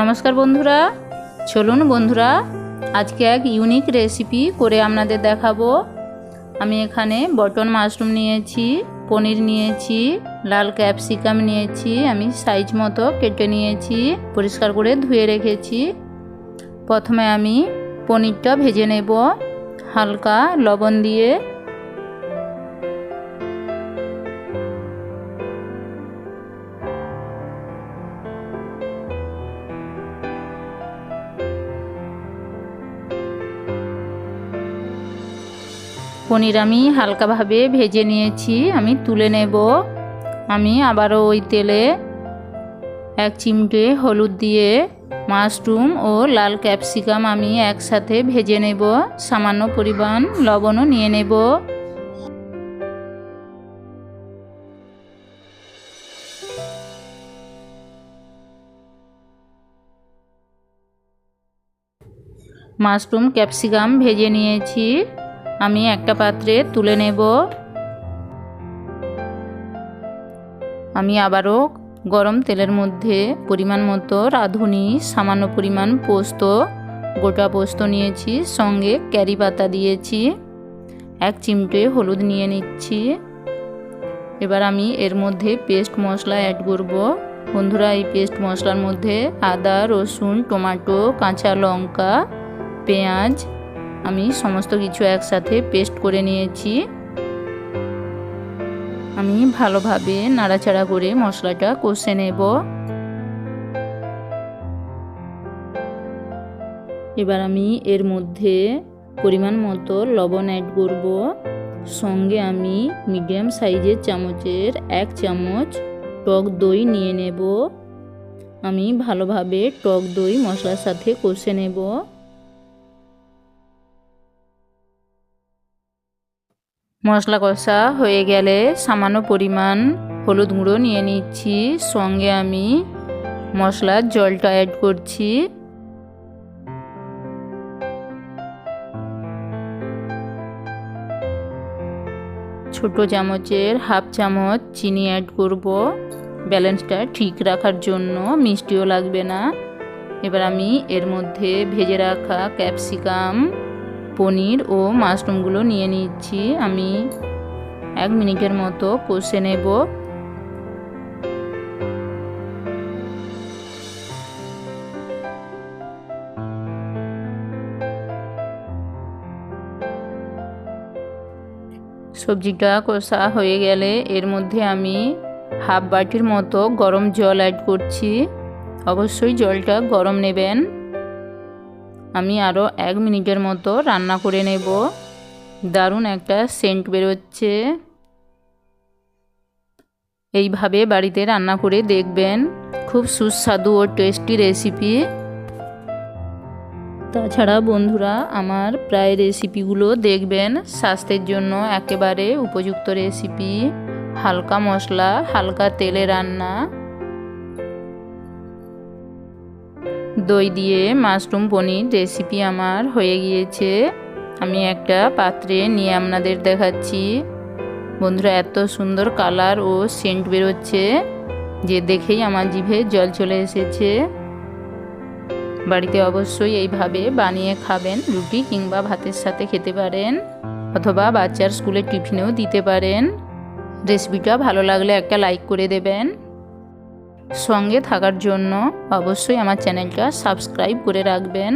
নমস্কার বন্ধুরা। চলুন বন্ধুরা, আজকে এক ইউনিক রেসিপি করে আপনাদের দেখাবো। আমি এখানে বটন মাশরুম নিয়েছি, পনির নিয়েছি, লাল ক্যাপসিকাম নিয়েছি, আমি সাইজ মতো কেটে নিয়েছি, পরিষ্কার করে ধুয়ে রেখেছি। প্রথমে আমি পনিরটা ভেজে নেব, হালকা লবণ দিয়ে। পনির আমি হালকাভাবে ভেজে নিয়েছি, আমি তুলে নেব। আমি আবারও ওই তেলে এক চিমটে হলুদ দিয়ে মাশরুম ও লাল ক্যাপসিকাম আমি একসাথে ভেজে নেব। সামান্য পরিমাণ লবণও নিয়ে নেব। মাশরুম ক্যাপসিকাম ভেজে নিয়েছি। আমি একটা পাত্রে তুলে নেব। আমি আবারও গরম তেলের মধ্যে পরিমাণ মতো রাঁধুনি, সামান্য পরিমাণ পোস্ত, গোটা পোস্ত নিয়েছি, সঙ্গে ক্যারি পাতা দিয়েছি, এক চিমটে হলুদ নিয়ে নিচ্ছি। এবার আমি এর মধ্যে পেস্ট মশলা অ্যাড করব। বন্ধুরা, এই পেস্ট মশলার মধ্যে আদা, রসুন, টমেটো, কাঁচা লঙ্কা, পেঁয়াজ আমি সমস্ত কিছু একসাথে পেস্ট করে নিয়েছি। আমি ভালোভাবে নাড়াচাড়া করে মশলাটা কষে নেব। এবার আমি এর মধ্যে পরিমাণ মতো লবণ অ্যাড করব। সঙ্গে আমি মিডিয়াম সাইজের চামচের এক চামচ টক দই নিয়ে নেব। আমি ভালোভাবে টক দই মশলার সাথে কষে নেব। মশলা কষা হয়ে গেলে সামান্য পরিমাণ হলুদ গুঁড়ো নিয়ে নিচ্ছি। সঙ্গে আমি মশলার জলটা অ্যাড করছি। ছোট চামচের হাফ চামচ চিনি অ্যাড করব। ব্যালেন্সটা ঠিক রাখার জন্য, মিষ্টিও লাগবে না। এবার আমি এর মধ্যে ভেজে রাখা ক্যাপসিকাম পনির ও মাশরুমগুলো নিয়ে নিচ্ছি। আমি এক মিনিটের মতো কষে নেব। সবজিটা কষা হয়ে গেলে এর মধ্যে আমি হাফ বাটির মতো গরম জল অ্যাড করছি। অবশ্যই জলটা গরম নেবেন। আমি আরও এক মিনিটের মতো রান্না করে নেব। দারুণ একটা সেন্ট বেরোচ্ছে। এইভাবে বাড়িতে রান্না করে দেখবেন, খুব সুস্বাদু ও টেস্টি রেসিপি তাছাড়া বন্ধুরা, আমার প্রায় রেসিপিগুলো দেখবেন, স্বাস্থ্যের জন্য একেবারে উপযুক্ত রেসিপি হালকা মশলা, হালকা তেলে রান্না। দই দিয়ে মাশরুম পনির রেসিপি আমার হয়ে গিয়েছে। আমি একটা পাত্রে নিয়ে আপনাদের দেখাচ্ছি। বন্ধুরা, এত সুন্দর কালার ও সেন্ট বেরোচ্ছে, যে দেখেই আমার জিভে জল চলে এসেছে। বাড়িতে অবশ্যই এইভাবে বানিয়ে খাবেন, রুটি কিংবা ভাতের সাথে খেতে পারেন, অথবা বাচ্চার স্কুলের টিফিনেও দিতে পারেন। রেসিপিটা ভালো লাগলে একটা লাইক করে দেবেন। সঙ্গে থাকার জন্য অবশ্যই আমার চ্যানেলটা সাবস্ক্রাইব করে রাখবেন।